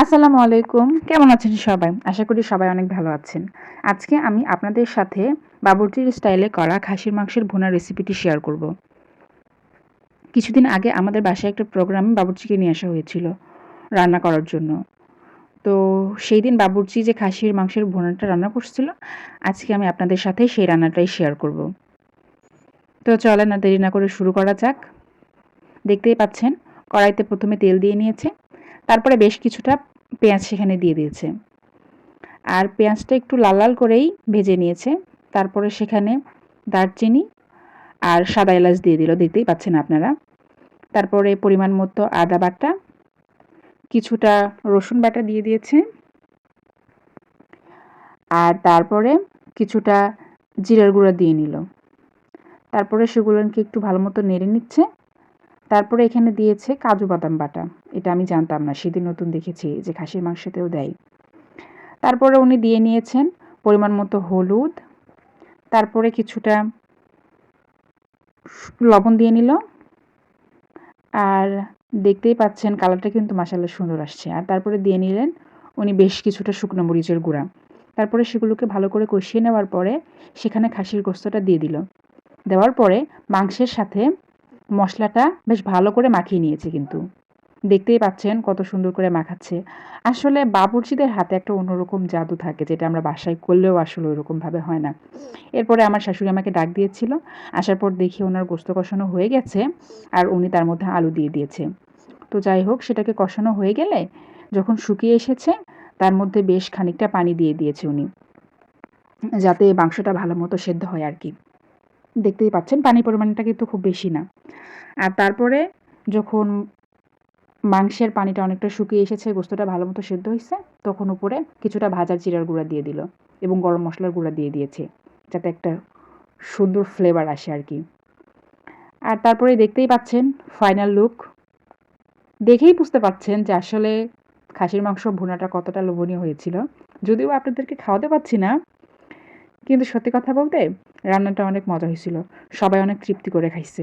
আসসালামু আলাইকুম। কেমন আছেন সবাই? আশা করি সবাই অনেক ভালো আছেন। আজকে আমি আপনাদের সাথে বাবুর্চির স্টাইলে করা খাসির মাংসের ভুনা রেসিপিটি শেয়ার করব। কিছুদিন আগে আমাদের বাসায় একটা প্রোগ্রামে বাবুর্চিকে নিয়ে আসা হয়েছিল রান্না করার জন্য। তো সেই দিন বাবুর্চি যে খাসির মাংসের ভুনাটা রান্না করছিল, আজকে আমি আপনাদের সাথে সেই রান্নাটাই শেয়ার করব। তো চলেন না দেরি না করে শুরু করা যাক। দেখতেই পাচ্ছেন, কড়াইতে প্রথমে তেল দিয়ে নিয়েছে। তারপরে বেশ কিছুটা পেঁয়াজ সেখানে দিয়ে দিয়েছে। আর পেঁয়াজটা একটু লাল লাল করেই ভেজে নিয়েছে। তারপরে সেখানে দারচিনি আর সাদা এলাচ দিয়ে দিল, দেখতেই পাচ্ছেন আপনারা। তারপরে পরিমাণ মতো আদা বাটা, কিছুটা রসুন বাটা দিয়ে দিয়েছে। আর তারপরে কিছুটা জিরার গুঁড়া দিয়ে নিল। তারপরে সেগুলোকে একটু ভালো মতো নেড়ে নিচ্ছে। তারপরে এখানে দিয়েছে কাজু বাদাম বাটা। এটা আমি জানতাম না, সেদিন নতুন দেখেছি যে খাসির মাংসতেও দেয়। তারপরে উনি দিয়ে নিয়েছেন পরিমাণ মতো হলুদ। তারপরে কিছুটা লবণ দিয়ে নিল। আর দেখতেই পাচ্ছেন কালারটা কিন্তু মাসাল্লা সুন্দর আসছে। আর তারপরে দিয়ে নিলেন উনি বেশ কিছুটা শুকনো মরিচের গুঁড়া। তারপরে সেগুলোকে ভালো করে কষিয়ে নেওয়ার পরে সেখানে খাসির গোস্তটা দিয়ে দিল। দেওয়ার পরে মাংসের সাথে মশলাটা বেশ ভালো করে মাখিয়ে নিয়েছে কিন্তু। দেখতেই পাচ্ছেন কত সুন্দর করে মাখাচ্ছে। আসলে বাবুর্চিদের হাতে একটা অন্যরকম জাদু থাকে যেটা আমরা বাসায় করলেও আসলে ওইরকমভাবে হয় না। এরপরে আমার শাশুড়ি আমাকে ডাক দিয়েছিল। আসার পর দেখি ওনার গোস্ত কষানো হয়ে গেছে আর উনি তার মধ্যে আলু দিয়ে দিয়েছে। তো যাই হোক, সেটাকে কষানো হয়ে গেলে যখন শুকিয়ে এসেছে, তার মধ্যে বেশ খানিকটা পানি দিয়ে দিয়েছে উনি। যাতে মাংসটা ভালো মতো সেদ্ধ হয় আর কি। দেখতেই পাচ্ছেন পানির পরিমাণটা কিন্তু খুব বেশি না। আর তারপরে যখন মাংসের পানিটা অনেকটা শুকিয়ে এসেছে, গোস্তটা ভালো মতো সেদ্ধ হয়েছে, তখন উপরে কিছুটা ভাজার জিরার গুঁড়া দিয়ে দিল এবং গরম মশলার গুঁড়া দিয়ে দিয়েছে, যাতে একটা সুন্দর ফ্লেভার আসে আর কি। আর তারপরে দেখতেই পাচ্ছেন ফাইনাল লুক দেখেই বুঝতে পাচ্ছেন যে আসলে খাসির মাংস ভুনাটা কতটা লোভনীয় হয়েছিল। যদিও আপনাদেরকে খাওয়াতে পাচ্ছি না, কিন্তু সত্যি কথা বলতে রান্নাটা অনেক মজা হয়েছিল। সবাই অনেক তৃপ্তি করে খাইছে।